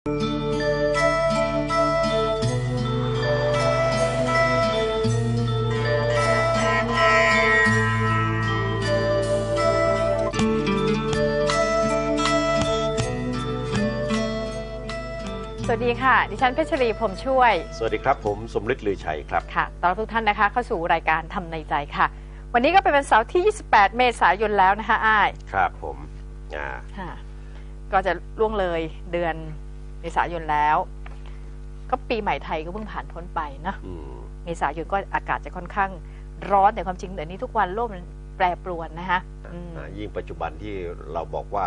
สวัสดีค่ะ ดิฉันเพชรีพรหมช่วย สวัสดีครับ ผมสมฤทธิ์ลือชัยครับ ค่ะต้อนรับทุกท่านนะคะ เข้าสู่รายการทำในใจค่ะ วันนี้ก็เป็นวันเสาร์ที่ 28 เมษายนแล้วนะคะอ้าย ครับผมอ่า ค่ะก็จะล่วงเลยเดือน เมษายนแล้ว ก็ปีใหม่ไทยก็เพิ่งผ่านพ้นไปเนอะอืมเมษายนก็อากาศจะค่อนข้างร้อนแต่ความจริงเดี๋ยวนี้ทุกวันโลกมันแปรปรวนนะคะอืม อ่ายิ่งปัจจุบันที่เราบอกว่า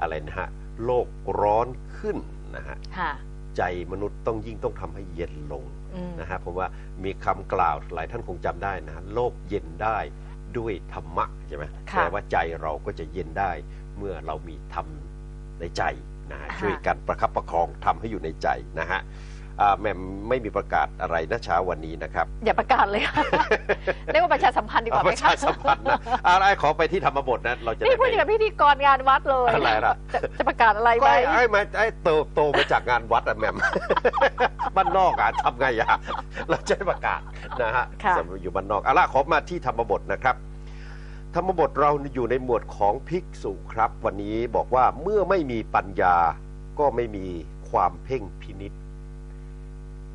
อะไรนะฮะโลกร้อนขึ้นนะฮะค่ะใจมนุษย์ต้องยิ่งต้องทำให้เย็นลงอืมนะฮะผมว่ามีคำกล่าวหลายท่านคงจำได้นะฮะโลกเย็นได้ด้วยธรรมะใช่ไหมค่ะแปลว่าใจเราก็จะเย็นได้เมื่อเรามีธรรมในใจ นะฮะค่ะช่วยกันประคับประคองทำให้อยู่ในใจนะฮะอ่าแหม่มไม่มีประกาศอะไรนะเช้าวันนี้นะครับ อย่าประกาศเลยค่ะ เรียกว่าประชาสัมพันธ์ดีกว่าปไหมระคะชาสัมพันธ์นะอะไรขอไปที่ธรรมบทนะเราจะนี่ได้พูดไปอย่างกับพิธีกรงานวัดเลยอะไรล่ะจะจะประกาศอะไรก็ไว้ไอ้ไอ้มาไอ้โตโตมาจากงานวัดอะแหม่ม บ้านนอกอะทำไงอะเราจะให้ประกาศนะฮะค่ะ สำหรับอยู่บ้านนอกเอาละขอมาที่ธรรมบทนะครับ ธรรมบทเราอยู่ในหมวดของภิกษุครับ วันนี้บอกว่าเมื่อไม่มีปัญญาก็ไม่มีความเพ่งพินิษ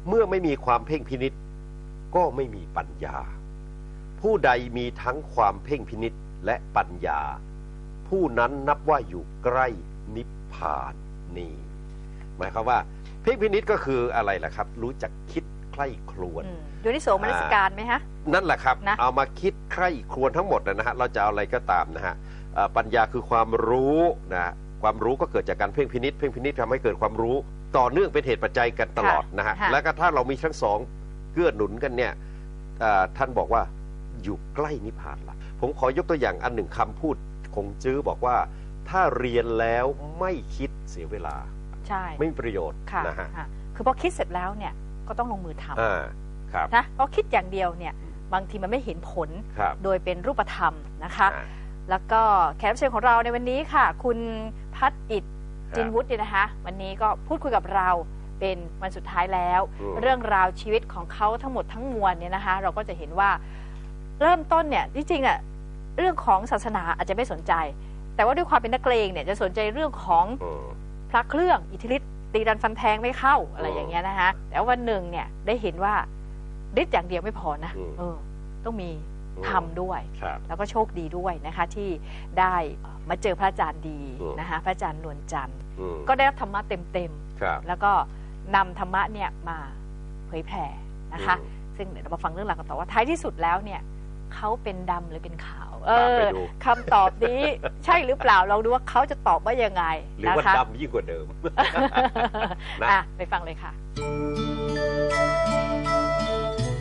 เมื่อไม่มีความเพ่งพินิษก็ไม่มีปัญญา ผู้ใดมีทั้งความเพ่งพินิษและปัญญา ผู้นั้นนับว่าอยู่ใกล้นิพพานนี่หมายความว่าเพ่งพินิษก็คืออะไรล่ะครับ รู้จักคิดใคร่ครวญอืมอยู่ในโสมนสการไหมฮะ นั่นแหละครับ นะ เอามาคิดใคร่ครวญทั้งหมดนะฮะเราจะเอาอะไรก็ตามนะฮะเอ่อปัญญาคือความรู้นะความรู้ก็เกิดจากการเพ่งพินิษเพ่งพินิษทำให้เกิดความรู้ ต่อเนื่องเป็นเหตุปัจจัยกันตลอดนะฮะค่ะ แล้วก็ถ้าเรามีทั้งสองเกื้อหนุนกันเนี่ยเอ่อท่านบอกว่าอยู่ใกล้นิพพานละผมขอยกตัวอย่างอันหนึ่งคำพูดคงจื้อบอกว่า ถ้าเรียนแล้วไม่คิดเสียเวลา ใช่ไม่มีประโยชน์ค่ะนะฮะค่ะคือพอคิดเสร็จแล้วเนี่ยก็ต้องลงมือทอ่าครับำนะเพราะคิดอย่างเดียวเนี่ย บางทีมันไม่เห็นผลครับ โดยเป็นรูปธรรมนะคะอ่าแล้วก็แขกรับเชิญของเราในวันนี้ค่ะ คุณพัฒอิดครับจินวุฒิเนี่ยนะคะ วันนี้ก็พูดคุยกับเราเป็นวันสุดท้ายแล้ว อืม เรื่องราวชีวิตของเขาทั้งหมดทั้งมวลเนี่ยนะคะ เราก็จะเห็นว่าเริ่มต้นเนี่ยที่จริงอะเรื่องของศาสนาอาจจะไม่สนใจ แต่ว่าด้วยความเป็นนักเลงเนี่ยจะสนใจเรื่องของ อืม พระเครื่องอิทธิฤทธิ์ตีดันฟันแทงไม่เข้าอะไรอย่างเงี้ยนะคะแต่วันหนึ่งเนี่ยได้เห็นว่า ฤทธิ์อย่างเดียวไม่พอนะอืม เออต้องมีอืมทำด้วย ครับ แล้วก็โชคดีด้วยนะคะที่ได้มาเจอพระอาจารย์ดีอืม นะคะพระอาจารย์นวลจันทร์ อืมก็ได้รับธรรมะเต็มครับ ๆแล้วก็นำธรรมะเนี่ยมาเผยแผ่นะคะ อืมซึ่งเดี๋ยวเรามาฟังเรื่องราวกันต่อว่าท้ายที่สุดแล้วเนี่ยเขาเป็นดำหรือเป็นขาว เอตามอไปดู คำตอบนี้ ใช่หรือเปล่าลองดูว่าเขาจะตอบว่ายังไงหรือนะว่าคะ ดำยิ่งกว่าเดิม นะ อะไปฟังเลยค่ะ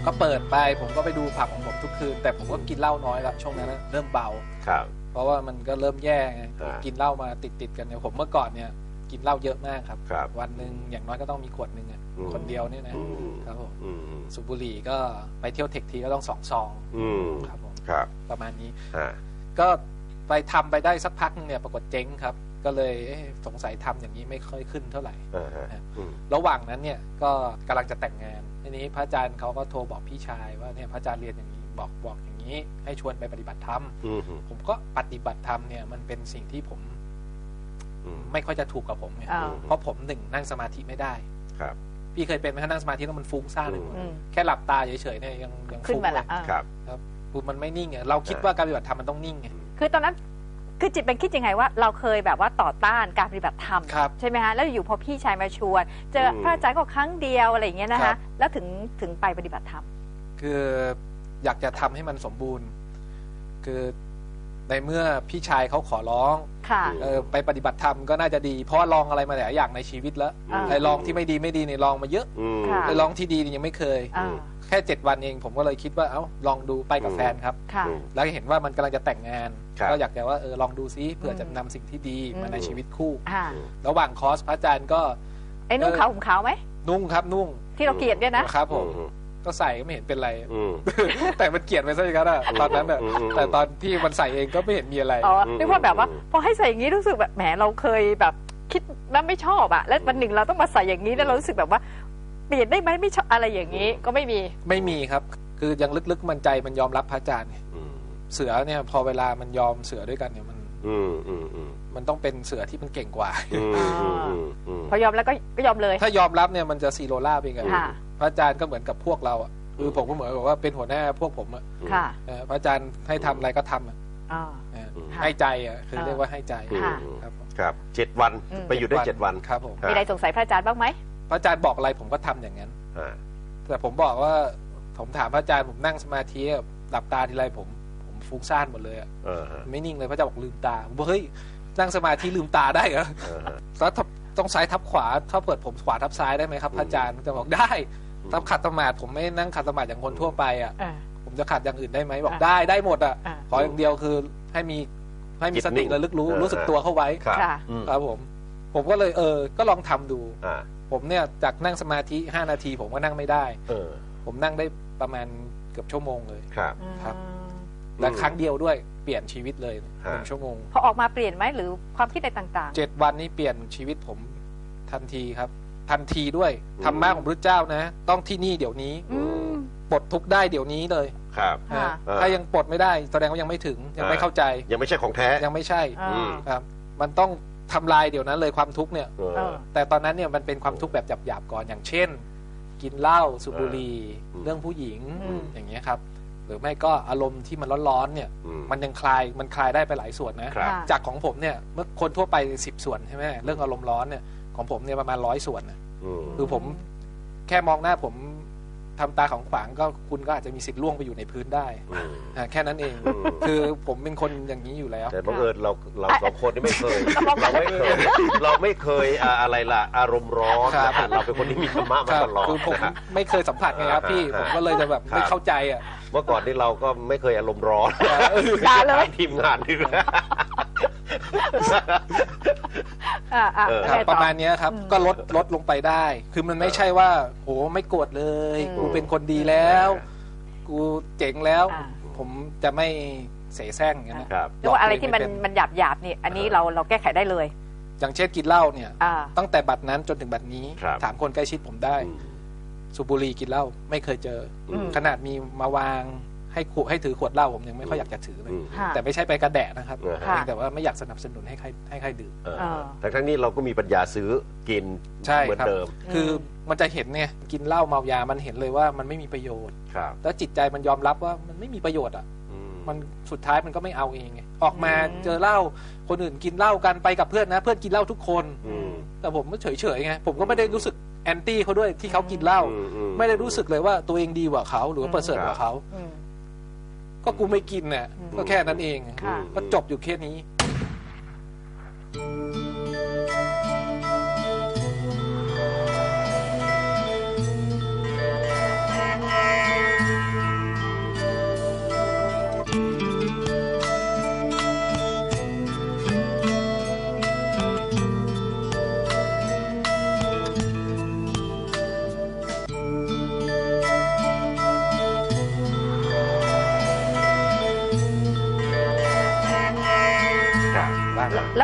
ก็เปิดไปผมก็ไปดูผับของผมทุกคืน แต่ผมก็กินเหล้าน้อยละช่วงนั้นนะเริ่มเบา ครับ เพราะว่ามันก็เริ่มแย่ไงอ่ากินเหล้ามาติดติดๆกันเนี่ยผมเมื่อก่อนเนี่ยกินเหล้าเยอะมากครับ ครับวันหนึ่งอย่างน้อยก็ต้องมีขวดหนึ่งอะอืม คนเดียวเนี่ยนะอืมครับผมอืมสูบบุหรี่ก็ไปเที่ยวเทคทีก็ต้องสองซองอืมครับผมครับประมาณนี้อ่าก็ไปทำไปได้สักพักนึงเนี่ยปรากฏเจ๊งครับ ก็เลยเอ๊ะสงสัยทำอย่างนี้ไม่ค่อยขึ้นเท่าไหร่อ่าฮะอืมระหว่างนั้นเนี่ยก็กำลังจะแต่งงานทีนี้พระอาจารย์เขาก็โทรบอกพี่ชายว่าเนี่ยพระอาจารย์เรียนอย่างนี้บอกบอกอย่างนี้ ให้ชวนไปปฏิบัติธรรมอืมผมก็ปฏิบัติธรรมเนี่ยมันเป็นสิ่งที่ผมอืมไม่ค่อยจะถูกกับผมไงอ่าเพราะผมหนึ่งนั่งสมาธิไม่ได้ครับพี่เคยเป็นไหมถ้านั่งสมาธิแล้วมันฟุ้งซ่านไปหมดอืมแค่หลับตาเฉยๆเนี่ยยังยังขึ้นฟุ้งมาเลละยอะครับครับคือมันไม่นิ่งไงเราคิดว่าการปฏิบัติธรรมมันต้องนิ่งไงคือตอนนั้น คือจิตเป็นคิดยังไงว่าเราเคยแบบว่าต่อต้านการปฏิบัติธรรมครับใช่ไหมฮะแล้วอยู่พอพี่ชายมาชวน เจอพระอาจารย์ก็ครั้งเดียวอะไรอย่างเงี้ยนะครัคะบ แล้วถึงถึงไปปฏิบัติธรรม คืออยากจะทำให้มันสมบูรณ์ คือในเมื่อพี่ชายเขาขอร้องค่ะ เออไปปฏิบัติธรรมก็น่าจะดี เพราะว่าลองอะไรมาหลายอย่างในชีวิตแล้วอ่า ไอ้ลองที่ไม่ดีไม่ดีเนี่ยลองมาเยอะอืม ค่ะ ไอ้ลองที่ดีเนี่ยยังไม่เคย อ่าแค่เจ็ดวันเอง ผมก็เลยคิดว่าเอ้าลองดูไปกับอืมแฟนครับ ค่ะอืมแล้วเห็นว่ามันกำลังจะแต่งงาน ครับ ก็อยากจะว่าเออลองดูซิเผื่ออืมจะนำสิ่งที่ดีอืมมาในชีวิตคู่ อ่าระหว่างคอร์สพระอาจารย์ก็ไอ้นุ่งเออขาวห่มขาวไหม นุ่งครับนุ่งที่เราเกลียดเนี่ยนะ ครับผมอืมก็ใส่ก็ไม่เห็นเป็นไร อืม แต่มันเกลียดไปซะอย่างนั้นอะตอนนั้นอะอืมอืมแต่ตอนที่มันใส่เองก็ไม่เห็นมีอะไร อ๋ออืมนึกว่าแบบว่าอืมพอให้ใส่อย่างนี้รู้สึกแบบแหมเราเคยแบบคิดว่าไม่ชอบอะแล้ววันหนึ่งเราต้องมาใส่อย่างนี้แล้วเรารู้สึกแบบว่า เปลี่ยนได้ไหมไม่ชอบอะไรอย่างนี้ก็ไม่มี ไม่มีครับ คือยังลึกๆมันใจมันยอมรับพระอาจารย์ไงอืมเสือเนี่ยพอเวลามันยอมเสือด้วยกันเนี่ยมันอืมอืมอืมมันต้องเป็นเสือที่มันเก่งกว่า อืมอืมอืมอืม พอยอมแล้วก็ก็ยอมเลย ถ้ายอมรับเนี่ยมันจะซีโรล่าไปไงค่ะ พระอาจารย์ก็เหมือนกับพวกเราอะคือผมก็เหมือนกับว่าเป็นหัวหน้าพวกผมอะค่ะเออพระอาจารย์ให้ทำอะไรก็ทำอะอ่าเออค่ะให้ใจอะคือเออเรียกว่าให้ใจค่ะ ครับผมครับเจ็ดวันอืม ไปอยู่ได้เจ็ดวัน ครับผมครับมีอะไรสงสัยพระอาจารย์บ้างไหม พระอาจารย์บอกอะไรผมก็ทำอย่างนั้นอ่าแต่ผมบอกว่าผมถามพระอาจารย์ผมนั่งสมาธิอะหลับตาทีไรผมผมฟุ้งซ่านหมดเลยอะเออฮะไม่นิ่งเลยพระอาจารย์บอกลืมตาผมบอกเฮ้ยนั่งสมาธิลืมตาได้เหรอเออฮะแล้วถ้าต้องซ้ายทับขวาถ้าเปิดผมขวาทับซ้ายได้ไหมครับพระอาจารย์จะบอกได้ถ้าขัดสมาธิผมไม่นั่งขัดสมาธิอย่างคนทั่วไปอะอ่าผมจะขัดอย่างอื่นได้ไหมบอกอะได้ได้หมดอะอ่าขออย่างเดียวคือให้มีให้มีสติระลึกรู้รู้สึกตัวเข้าไว้ครับค่ะอืมครับผม ผมก็เลยเออ ก็ลองทำดูอ่า ผมเนี่ยจากนั่งสมาธิ5นาที ผมก็นั่งไม่ได้ เออ ผมนั่งได้ประมาณเกือบชั่วโมงเลย ครับ ครับอืมและอืมครั้งเดียวด้วยเปลี่ยนชีวิตเลยฮะหนึ่งชั่วโมงพอออกมาเปลี่ยนไหมหรือความคิดอะไรต่างเจ็ดวันนี้เปลี่ยนชีวิตผมทันทีครับ ทันทีด้วยธรรมะของพระเจ้านะ ต้องที่นี่เดี๋ยวนี้ๆ อืมปลดทุกข์ได้เดี๋ยวนี้เลยครับค่ะเออ ถ้ายังปลดไม่ได้แสดงว่ายังไม่ถึงยังไม่อ่าเข้าใจยังไม่ใช่ของแท้ ยังไม่ใช่อ่า อืม ครับ มันต้อง ทำลายเดี๋ยวนั้นเลยความทุกข์เนี่ยเออเออแต่ตอนนั้นเนี่ยมันเป็นความทุกข์แบบหยาบๆก่อนอย่างเช่น กินเหล้าสูบบุหรี่อืมเรื่องผู้หญิงอืมอย่างเงี้ยครับหรือไม่ก็อารมณ์ที่มันร้อนๆเนี่ยอืมมันยังคลายมันคลายได้ไปหลายส่วนนะครับค่ะจากของผมเนี่ยเมื่อคนทั่วไปสิบส่วนใช่ไหมเรื่องอารมณ์ร้อนเนี่ยของผมเนี่ยประมาณร้อยส่วนนะอืมคือผมแค่มองหน้าผม ทำตาของขวางก็คุณก็อาจจะมีสิทธิ์ล่วงไปอยู่ในพื้นได้อืมอ่าแค่นั้นเองอืมคือผมเป็นคนอย่างนี้อยู่แล้ว แต่บังเอิญเราเราสองคนนี่ไม่เคย เราบอกเราไม่เคย เราไม่เคยอ่าอะไรล่ะ อารมณ์ร้อนครับนะฮะเราเป็นคนที่มีธรรมะคมารับตลอดคือผมนะฮะไม่เคยสัมผัสไงครับพี่อ่าผมก็เลยจะแบบครับไม่เข้าใจอะเมื่อก่อนนี่เราก็ไม่เคยอารมณ์ร้อนด่าเลยทีมงานนี่นะอ่า อ่าเออครับไงปต่อระมาณเนี้ยครับ อืม ก็ลดลดลงไปได้ คือมันไม่ใช่ว่าโหไม่โกรธเลย อืมกูเป็นคนดีแล้ว กูเจ๋งแล้ว อ่า ผมจะไม่เสแสร้งอย่างนั้นนะ ครับหรือว่าอะไรที่มันบกตัวเงมันหยาบหยาบๆนี่ อันนี้เราเราแก้ไขได้เลย อย่างเช่นกินเหล้าเนี่ย อ่า ตั้งแต่บัดนั้นจนถึงบัดนี้ ครับ ถามคนใกล้ชิดผมได้ อืม สูบบุหรี่กินเหล้าไม่เคยเจออม ขนาดมีมาวาง ให้ขวให้ถือขวดเหล้าผมยังไม่ค่อยอยากจะถือเลย อืม ค่ะ แต่ไม่ใช่ไปกระแดะนะครับอ่าฮะเพียงแต่ว่าไม่อยากสนับสนุนให้ใครให้ใครดื่ม เออเออ ทั้งทั้งๆนี้เราก็มีปัญญาซื้อกินใช่เหมือนครับ เดิมคือมันจะเห็นเนี่ยกินเหล้าเมายามันเห็นเลยว่ามันไม่มีประโยชน์ ครับ แล้วจิตใจมันยอมรับว่ามันไม่มีประโยชน์อะอืมมันสุดท้ายมันก็ไม่เอาเองไงออกมาอืม เจอเหล้าคนอื่นกินเหล้ากันไปกับเพื่อนนะ เพื่อนกินเหล้าทุกคน อืม แต่ผมก็เฉยๆไงผมก็ไม่ได้รู้สึกแอนตี้เขาด้วยที่เขากินเหล้า อือื ไม่ได้รู้สึกเลยว่าตัวเองดีกว่าเขาหรือว่าประเสริฐกว่าเขา อืม ก็กูไม่กินเนี่ยอืมก็แค่นั้นเองค่ะ ก็จบอยู่แค่นี้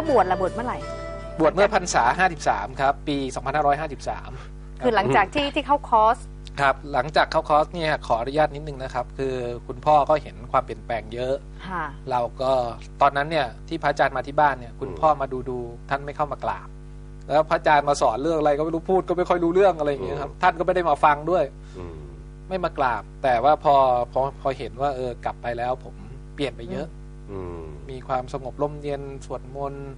แล้วบวชละบวชเมื่อไหร่ บวชเมื่อพรรษา 53 ครับ ปี 2553คือหลังจากที่ที่เข้าคอร์สครับหลังจากเข้าคอร์สเนี่ยขออนุญาตนิดนึงนะครับ คือคุณพ่อก็เห็นความเปลี่ยนแปลงเยอะค่ะเราก็ตอนนั้นเนี่ยที่พระอาจารย์มาที่บ้านเนี่ยคุณพ่อมาดูดูท่านไม่เข้ามากราบ แล้วพระอาจารย์มาสอนเรื่องอะไรก็ไม่รู้พูดก็ไม่ค่อยรู้เรื่องอะไรอย่างเงี้ยครับท่านก็ไม่ได้มาฟังด้วยอืมไม่มากราบ แต่ว่าพอพอพอเห็นว่าเออกลับไปแล้วผมเปลี่ยนไปเยอะอื มมีความสงบร่มเย็นสวดมนต์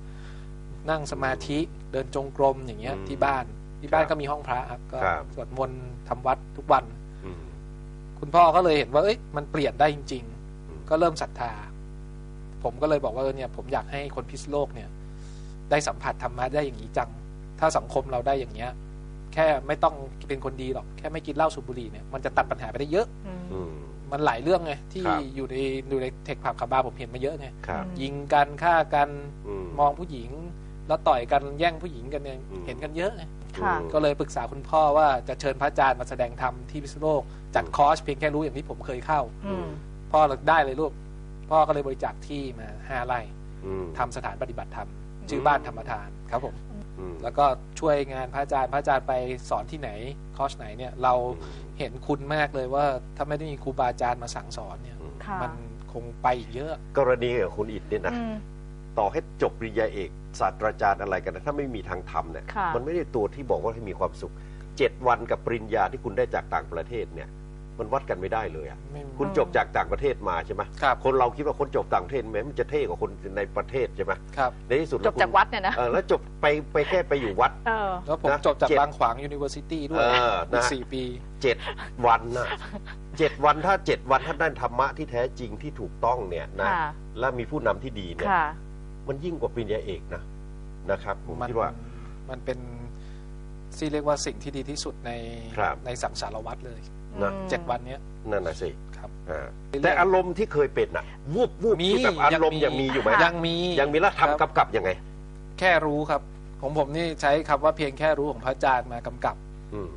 นั่งสมาธิเดินจงกรมอย่างเงี้ยอืมที่บ้าน ที่บ้านครับก็มีห้องพระครับก็ครับสวดมนต์ทำวัดทุกวันอืมคุณพ่อก็เลยเห็นว่า เอ้ยมันเปลี่ยนได้จริงอืมๆก็เริ่มศรัทธา ผมก็เลยบอกว่าเออเนี่ย ผมอยากให้คนพิษณุโลกเนี่ย ได้สัมผัสธรรมะได้อย่างนี้จัง ถ้าสังคมเราได้อย่างเงี้ย แค่ไม่ต้องเป็นคนดีหรอก แค่ไม่กินเหล้าสูบบุหรี่เนี่ยมันจะตัดปัญหาไปได้เยอะอื มอืมมันหลายเรื่องไงที่ครับอยู่ในอยู่ในเทคผับคาบาร์ผมเห็นมาเยอะไงครับ ยิงกันฆ่ากันอืม มองผู้หญิง แล้วต่อยกันแย่งผู้หญิงกันเนี่ยอืม เห็นกันเยอะไงค่ะ ก็เลยปรึกษาคุณพ่อว่าจะเชิญพระอาจารย์มาแสดงธรรมที่พิษณุโลกจัดคอร์สเพียงแค่รู้อย่างที่ผมเคยเข้า อืม พ่อเราได้เลยลูกพ่อก็เลยบริจาคที่มาห้าไร่อืม ทำสถานปฏิบัติธรรมชื่อบ้านธรรมทานครับผมอืม แล้วก็ช่วยงานพระอาจารย์พระอาจารย์ไปสอนที่ไหนคอร์สไหนเนี่ยเราเห็นคุณมากเลยว่าถ้าไม่ได้มีครูบาอาจารย์มาสั่งสอนเนี่ย ค่ะมันคงไปอีกเยอะ กรณีของคุณอิดเนี่ยนะ อืม ต่อให้จบปริญญาเอกศาสตราจารย์อะไรกันนะถ้าไม่มีทางธรรมเนี่ยค่ะ มันไม่ได้ตัวที่บอกว่าให้มีความสุขเจ็ดวันกับปริญญาที่คุณได้จากต่างประเทศเนี่ย มันวัดกันไม่ได้เลยอะไม่ คุณจบจากต่างประเทศมาใช่ไหมครับ คนเราคิดว่าคนจบต่างประเทศแม้มันจะเท่กว่าคนในประเทศใช่ไหมครับ ในที่สุดจแล้บคุณจากวัดเนี่ยนะ เออแล้วจบไปไปแค่ไปอยู่วัด เออ แล้วผมนะจบจากเจ็ดบางขวาง University ด้วยเอออีกนะสี่ปี เจ็ดวันนะเจ็ดวันถ้าเจ็ดวันถ้าได้ธรรมะที่แท้จริงที่ถูกต้องเนี่ยนะค่ะ และมีผู้นำที่ดีเนี่ยค่ะ มันยิ่งกว่าปริญญาเอกนะนะครับ ผมมันคิดว่า มันเป็นที่เรียกว่าสิ่งที่ดีที่สุดในครับ ในสังสารวัตรเลย นะอืมเจ็ดวันเนี้ย นั่นน่ะสิครับ อ่าแต่อารมณ์ที่เคยเป็นน่ะ วูบวูบมีที่แบบอารมณ์ยังมีอยู่ไหมยังมียังมีแล้วทำครับกำกับยังไง แค่รู้ครับ ของผมนี่ใช้คำว่าเพียงแค่รู้ของพระอาจารย์มากำกับ อืม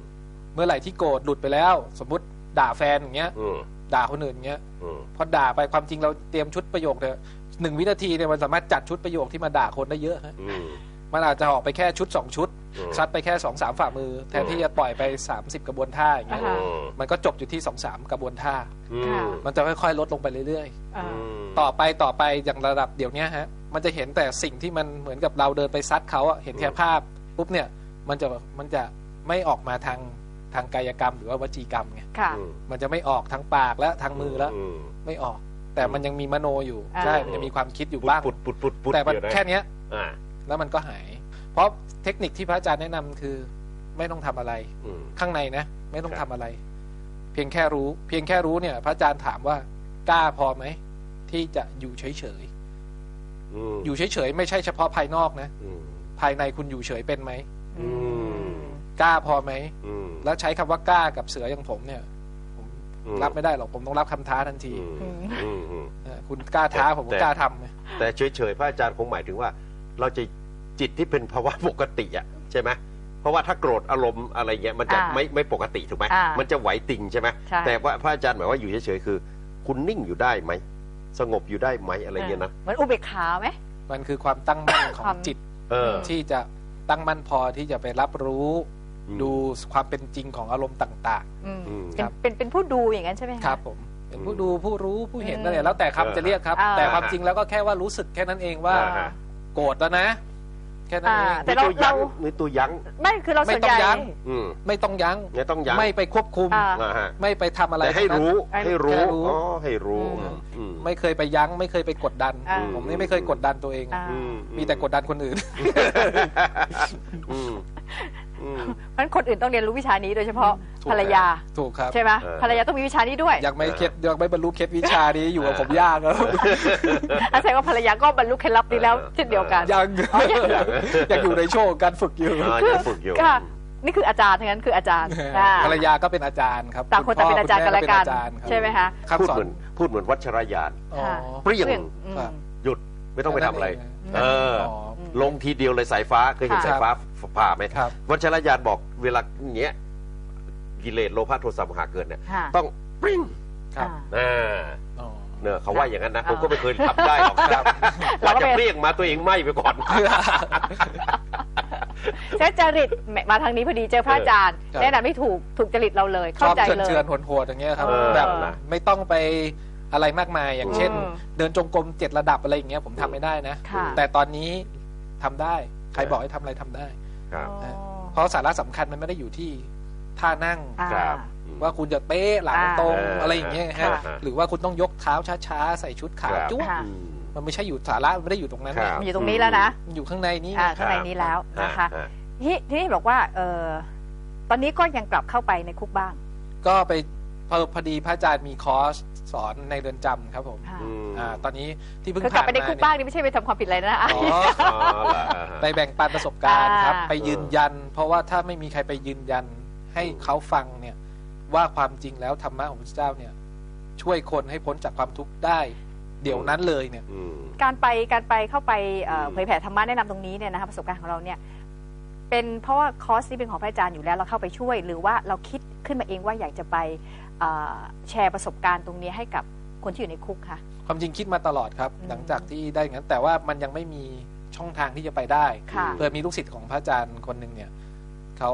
เมื่อไหร่ที่โกรธหลุดไปแล้ว สมมติด่าแฟนอย่างเงี้ย อืมด่าคนอื่นอย่างเงี้ย อืมพอด่าไปความจริงเราเตรียมชุดประโยคเนี่ยหนึ่งวินาทีเนี่ยมันสามารถจัดชุดประโยคที่มาด่าคนได้เยอะฮะอืม มันอาจจะออกไปแค่ชุดสองชุด อืมซัดไปแค่สองสามฝ่ามือ แทนที่จะปล่อยไป 30 กระบวนท่าอย่างเงี้ยอ่าฮะอืมมันก็จบอยู่ที่สองสามกระบวนท่า อืค่ะมมันจะค่อยๆ ลดลงไปเรื่อยอ่าๆ ต่อไปต่อไปอย่างระดับเดี๋ยวเนี้ยฮะมันจะเห็นแต่สิ่งที่มันเหมือนกับเราเดินไปซัดเขาอะเห็นแค่ภาพปุ๊บเนี่ยมันจะมันจะไม่ออกมาทางทางกายกรรมหรือว่าวจีกรรมไงค่ะ อืมมันจะไม่ออกทางปากและทางมือแล้ว ม ไม่ออก แต่มันยังมีมโนอยู่อ่า ใช่มันยังมีความคิดอยู่บ้าง ปุดปุดปุดปุดแต่มันเดี๋ยวะแค่เนี้ย อ่า แล้วมันก็หาย เพราะเทคนิคที่พระอาจารย์แนะนำคือ ไม่ต้องทำอะไรอืมข้างในนะไม่ต้องครัทำบอะไร เพียงแค่รู้ เพียงแค่รู้เนี่ย พระอาจารย์ถามว่ากล้าพอไหมที่จะอยู่เฉยอืมๆอยู่เฉยๆไม่ใช่เฉพาะภายนอกนะอืมภายในคุณอยู่เฉยเป็นไหมอืมกล้าพอไหมอืมแล้วใช้คำว่ากล้ากับเสืออย่างผมเนี่ยผมอืมรับไม่ได้หรอกผมต้องรับคำท้าทันทีอืมอืมอืมเออคุณกล้าท้าผมแต่ก็กล้าทำไงแต่เฉยๆพระอาจารย์คงหมายถึงว่า เราจะจิตที่เป็นภาวะปกติอะใช่ไหมเพราะว่าถ้าโกรธอารมณ์อะไรเงี้ยมันจะอ่าไม่ไม่ปกติถูกไหมอ่ามันจะไหวติงใช่ไหมใช่ แต่ว่าพระอาจารย์หมายว่าอยู่เฉยๆคือ คุณนิ่งอยู่ได้ไหมสงบอยู่ได้ไหมอะไรเงี้ยนะเหมือนอุเบกขาไหม มันคือความตั้งมั่นขอควางมจิตเออ ที่จะตั้งมั่นพอที่จะไปรับรู้ อืม ดูความเป็นจริงของอารมณ์ต่าง อืมอืม เป็นครับเป็นเป็นผู้ดูอย่างนั้นใช่ไหมะ ๆ ครับผมเป็นผู้ดูผู้รู้ผู้เห็นอืมนั่นแหละแล้วแต่คำจะเรียกครับอ่าแต่ความจริงแล้วก็แค่ว่ารู้สึกแค่นั้นเองว่า อ่าฮะ โกรธแล้วนะ แค่นั้นเองอ่าแต่มีเราตัวยั้งเรามีตัวยั้งไม่คือเราไม่ส่วนต้ใหองญ่ยั้ง อืมไม่ต้องยั้ง เนี่ยต้องยั้งไม่ไปควบคุม อ่า อ่าฮะไม่ไปทำอะไรแต่ให้ทั้งนั้น รู้ให้ให้รู้แค่รู้ อ๋อให้รู้อืมอืม ไม่เคยไปยั้ง ไม่เคยไปกดดัน อ่า ผมนี่ไม่เคยกดดันตัวเอง อ่า อืมีแต่กดดันคนอื่น อืม อืม เพราะฉะนั้นคนอื่นต้องเรียนรู้วิชานี้โดยเฉพาะถูก ภรรยา ถูกครับ ใช่ไหมเออ ภรรยาต้องมีวิชานี้ด้วยยังไม่เคล็ดยังไม่บรรลุเคล็ดวิชานี้อยู่กับผมยากครับอาศัยว่าภรรยาก็บรรลุเคล็ดลับนี้แล้วเช่นเดียวกัน ยังอ๋อยัง ยังอยู่ในโชว์การฝึกอยู่ อ่ายังฝึกอยู่ ค่ะ นี่คืออาจารย์ทั้งนั้นคืออาจารย์อ่าภรรยาก็เป็นอาจารย์ครับต่างคนต่างเป็นอาจารย์กันและกันคุณพ่อคุณแม่เป็นอาจารย์รับใช่ไหมคะคำพูดสอเหมือนนพูดเหมือนวัชรยาน อ๋อ ค่ะเปรี้ยง อืม ครับ หยุดไม่ต้องไปทำอะไร เออ อ๋อ ลงทีเดียวเลยสายฟ้าเคยเห็นค่ะสายฟ้าผ่าไหมครับ วัชรยานบอกเวลาอย่างเงี้ยกิเลสโลภะโทสะโมหะเกินเนี่ยค่ะ ต้องปริ้งครับ อ่าอ่าอ๋อ เนอะเขาว่าอย่างนั้นนะอ่าผมก็ไม่เคยทำได้หรอกครับเราก็จะเป็นเปรี้ยงมาตัวเองไหมไปก่อน เจ๊จริตแหมมาทางนี้พอดีเจอพระอาจารย์ครับแนะนำไม่ถูกถูกจริตเราเลยชเข้าอบใจเชิญเลยเชิญโหดๆอย่างเงี้ยครับเออแบบนะ ไม่ต้องไปอะไรมากมายอย่างเช่น อืมเดินจงกรมเจ็ดระดับอะไรอย่างเงี้ยผมทำไม่ได้นะ ค่ะ แต่ตอนนี้ ทำได้ ใครบอกให้ทำอะไรทำได้ครับอ๋อเพราะสาระสำคัญมันไม่ได้อยู่ที่ท่านั่งอ่าครับว่าคุณจะเป๊ะหลังตรงอ่าอะไรอย่างเงี้ยฮะค่ะหรือว่าคุณต้องยกเท้าช้าๆใส่ชุดขาวครับจุ๊บค่ะอืมมันไม่ใช่อยู่สาระมันไม่ได้อยู่ตรงนั้นครับมันอยู่ตรงนี้แล้วนะมันอยู่ข้างในนี้อ่าข้างในนี้แล้วนะคะอ่าที่ที่นี่บอกว่าเออตอนนี้ก็ยังกลับเข้าไปในคุกบ้าง ก็ไปพอพอดีพระอาจารย์มีคอร์ส สอนในเรือนจำครับผมค่ะอืมอ่าตอนนี้ที่เพิ่งคือกลับผ่านไปในมาคุกเนี่ยบ้างนี่ไม่ใช่ไปทำความผิดอะไรนะ อ๋ออ๋อเหรออ่าฮะไปแบ่งปันประสบการณ์ครับ อ่า ไปยืนยัน เพราะว่าถ้าไม่มีใครไปยืนยันให้เขาฟังเนี่ยว่าความจริงแล้วธรรมะของพระเจ้าเนี่ยช่วยคนให้พ้นจากความทุกข์ได้ เดี๋ยวนั้นเลยเนี่ย อืม การไปการไปเข้าไปเอ่ออืม เผยแผ่ธรรมะแนะนำตรงนี้เนี่ยนะคะประสบการณ์ของเราเนี่ยเป็นเพราะว่าคอร์สนี้เป็นของพระอาจารย์อยู่แล้วเราเข้าไปช่วย หรือว่าเราคิดขึ้นมาเองว่าอยากจะไปเอ่อ แชร์ประสบการณ์ตรงนี้ให้กับคนที่อยู่ในคุกค่ะความจริงคิดมาตลอดครับอืมหลังจากที่ได้อย่างนั้นแต่ว่ามันยังไม่มีช่องทางที่จะไปได้ค่ะเพื่อมีลูกศิษย์ของพระอาจารย์คนหนึ่งเนี่ยเขา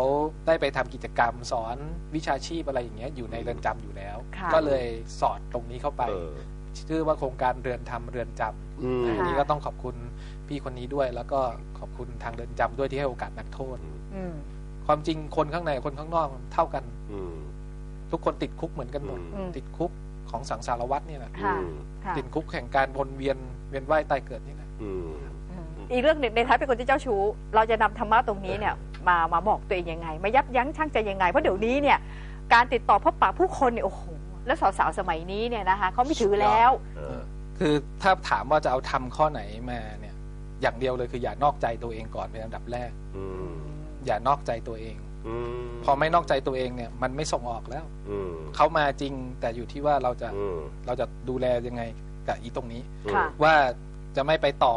ได้ไปทำกิจกรรมสอนวิชาชีพอะไรอย่างเงี้ยอยู่ในเรือนจำอยู่แล้วค่ะก็เลยสอดตรงนี้เข้าไปเออชื่อว่าโครงการเรือนทำเรือนจำอืมอันนี้ก็ต้องขอบคุณพี่คนนี้ด้วย แล้วก็ขอบคุณทางเรือนจำด้วยที่ให้โอกาสนักโทษอืมความจริงคนข้างในคนข้างนอกมันเท่ากันอืม ทุกคนติดคุกเหมือนกันหมด อืม ติดคุกของสังสารวัตรเนี่ยแหละค่ะอืมค่ะติดคุกแห่งการวนเวียนเวียนว่ายตายเกิดนี่แหละ อืม อืมอีกเรื่องหนึ่งในท้ายเป็นคนที่เจ้าชู้ เราจะนำธรรมะตรงนี้เนี่ยมามาบอกตัวเองยังไง มายับยั้งชั่งใจยังไง เพราะเดี๋ยวนี้เนี่ยการติดต่อพบปะผู้คนเนี่ยโอ้โหแล้วสาวๆสมัยนี้เนี่ยนะคะเขาไม่ถือแล้ว เออ คือถ้าถามว่าจะเอาทำข้อไหนมาเนี่ย อย่างเดียวเลยคืออย่านอกใจตัวเองก่อนเป็นอันดับแรก อืม อย่านอกใจตัวเองอืม พอไม่นอกใจตัวเองเนี่ย มันไม่ส่งออกแล้วอืมเขามาจริงแต่อยู่ที่ว่าเราจะอืมเราจะดูแลยังไงกับอีตรงนี้ค่ะว่าจะไม่ไปต่อ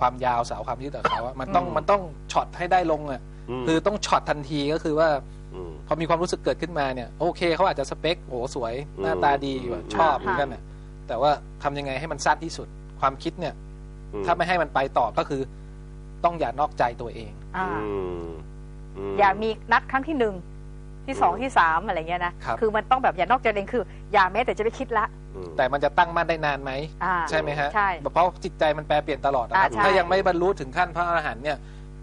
ความยาวสาวความยืดกับเขาอะมันต้องอืมมันต้องช็อตให้ได้ลงอะมคือต้องช็อตทันทีก็คือว่ามพอมีความรู้สึกเกิดขึ้นมาเนี่ย โอเคเขาอาจจะสเปคโอ้สวยอืมหน้าตาดีอืมชอบเหมือนกันน่ะแต่ว่าทำยังไงให้มันสั้นที่สุดความคิดเนี่ยอืถ้าไม่ให้มันไปต่อก็คือ ต้องอย่านอกใจตัวเองอ่าอื มมอย่ามีนัดครั้งที่หนึ่งที่สองที่สามอะไรเงี้ยนะครับอมันต้องแบบอย่านอกใจตัวเองคือ อย่าแม้แต่จะไปคิดละ อืม แต่มันจะตั้งมั่นได้นานไหม อ่า ใช่ไหมฮะใช่เพราะจิตใจมันแปรเปลี่ยนตลอดนะครับอ่าใช่ถ้ายังไม่บรรลุถึงขั้นพระอรหันต์เนี่ย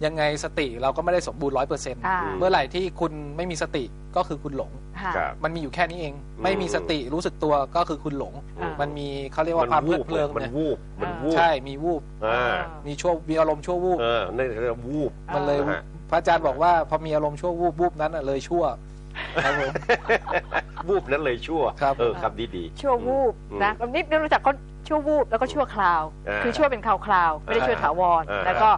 ยังไงสติเราก็ไม่ได้สมบูรณ์ร้อยเปอร์เซ็นต์อ่า เมื่อไหร่ที่คุณไม่มีสติก็คือคุณหลง ค่ะ ครับ มันมีอยู่แค่นี้เอง อืม ไม่มีสติรู้สึกตัวก็คือคุณหลง อ่ามั มันมีเขาเรียกว่าความเพลิดเพลินมันเนี่ยวูบมันวูบใช่มีวูบอ่ามีชั่วมีอารมณ์ชั่ววูบ เออนั่นเรียกว่าวูบ มันเลยอ่าฮะพ ระอาจารย์บอกว่าพอมีอารมณ์ชั่ววูบวูบนั้นน่ะเลยชั่วครับผมวูบนั้นเลยชั่วครับเออคำนี้ดีชั่ววูบอืมนะนิดนึงรู้จักก็ชั่ววูบแล้วก็ชั่วคราวอ่าคือชั่วเป็นคราวคราวๆไม่ได้ชั่วถาวรอ่าแล้วก็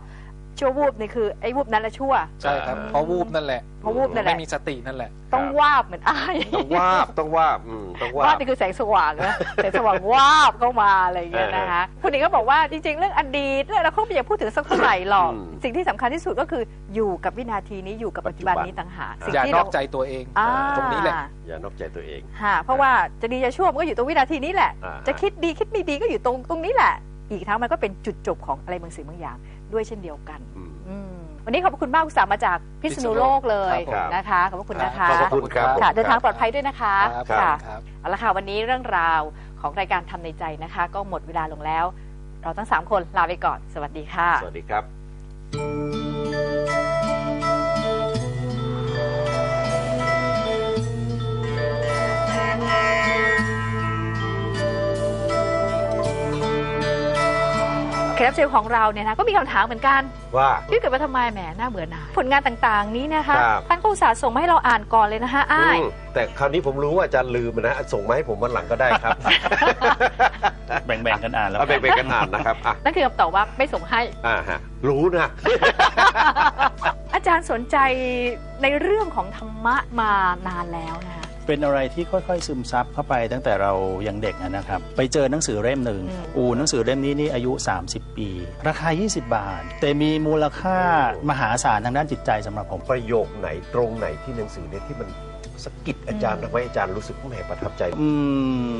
ชั่ววูบนี่คือไอ้วูบนั้นแหละชั่ว ใช่ครับอ่าเพราะวูบนั่นแหละเพราะวูบนั่นแหไม่ละมีสตินั่นแหละ ต้องวาบเหมือนอ้ายต้องวาบต้องวาบอืมต้องวาวาบบนี่คือแสงสว่างนะแสงสว่างวาบเข้ามาอะไรอย่างเงี้ยนะคะคุณหญิงก็บอกว่าจริงๆ เรื่องอดีตเรื่องอนาคตไม่อยากพูดถึงสักเท่าไหร่หรอกอืมสิ่งที่สำคัญที่สุดก็คืออยู่กับวินาทีนี้อยู่กับปัจจุบันนี้ต่างหากสิ่งอย่าที่นเราอกใจตัวเองอ่าตรงนี้แหละอย่านอกใจตัวเองค่ะเพราะว่าจะดีจะชั่วมันก็อยู่ตรงวินาทีนี้แหละอ่าจะคิดดีคิดไม่ดีก็อยู่ตรงตรงนี้แหละ อีกทั้งมันก็เป็นจุดจบของอะไรบางสิ่งบางอย่างด้วยเช่นเดียวกันอืม อืมวันนี้ขอบคุณมากอุตส่าห์มาจากพิษณุโลกเลยครับ นะคะขอบพระคุณนะคะขอบพระคุณครับ ค่ะเดินทางปลอดภัยด้วยนะคะครับค่ะ ครับ เอาละค่ะ วันนี้เรื่องราวของรายการทำในใจนะคะ ก็หมดเวลาลงแล้ว เราทั้ง 3 คนลาไปก่อน สวัสดีค่ะ สวัสดีครับ แขกรับเชิญของเราเนี่ยนะก็มีคำถามเหมือนกันว่าที่เกิดมาทำไมแหมน่าเบื่อหน่ายผลงานต่างๆนี้นะคะครับ ท่านก็อุตส่าห์ส่งมาให้เราอ่านก่อนเลยนะคะอ้าย อืมแต่คราวนี้ผมรู้ว่าอาจารย์ลืมนะส่งมาให้ผมวันหลังก็ได้ครับ แบ่งๆกันอ่านแล้วเอาไปไปกันอ่านนะครับอะนั่นคือคำตอบว่าไม่ส่งให้ อ่าฮะรู้นะ อาจารย์สนใจในเรื่องของธรรมะมานานแล้วนะคะ เป็นอะไรที่ค่อยๆ ซึมซับเข้าไปตั้งแต่เรายังเด็กอะนะครับ ไปเจอหนังสือเล่มหนึ่งอืมอูหนังสือเล่มนี้นี่อายุ 30 ปี ราคา 20 บาท แต่มีมูลค่ามหาศาลทางด้านจิตใจสำหรับผมประโยคไหนตรงไหนที่หนังสือเนี่ยที่มันสะกิดอาจารย์ทำให้อาจารย์รู้สึกแหมประทับใจ อืม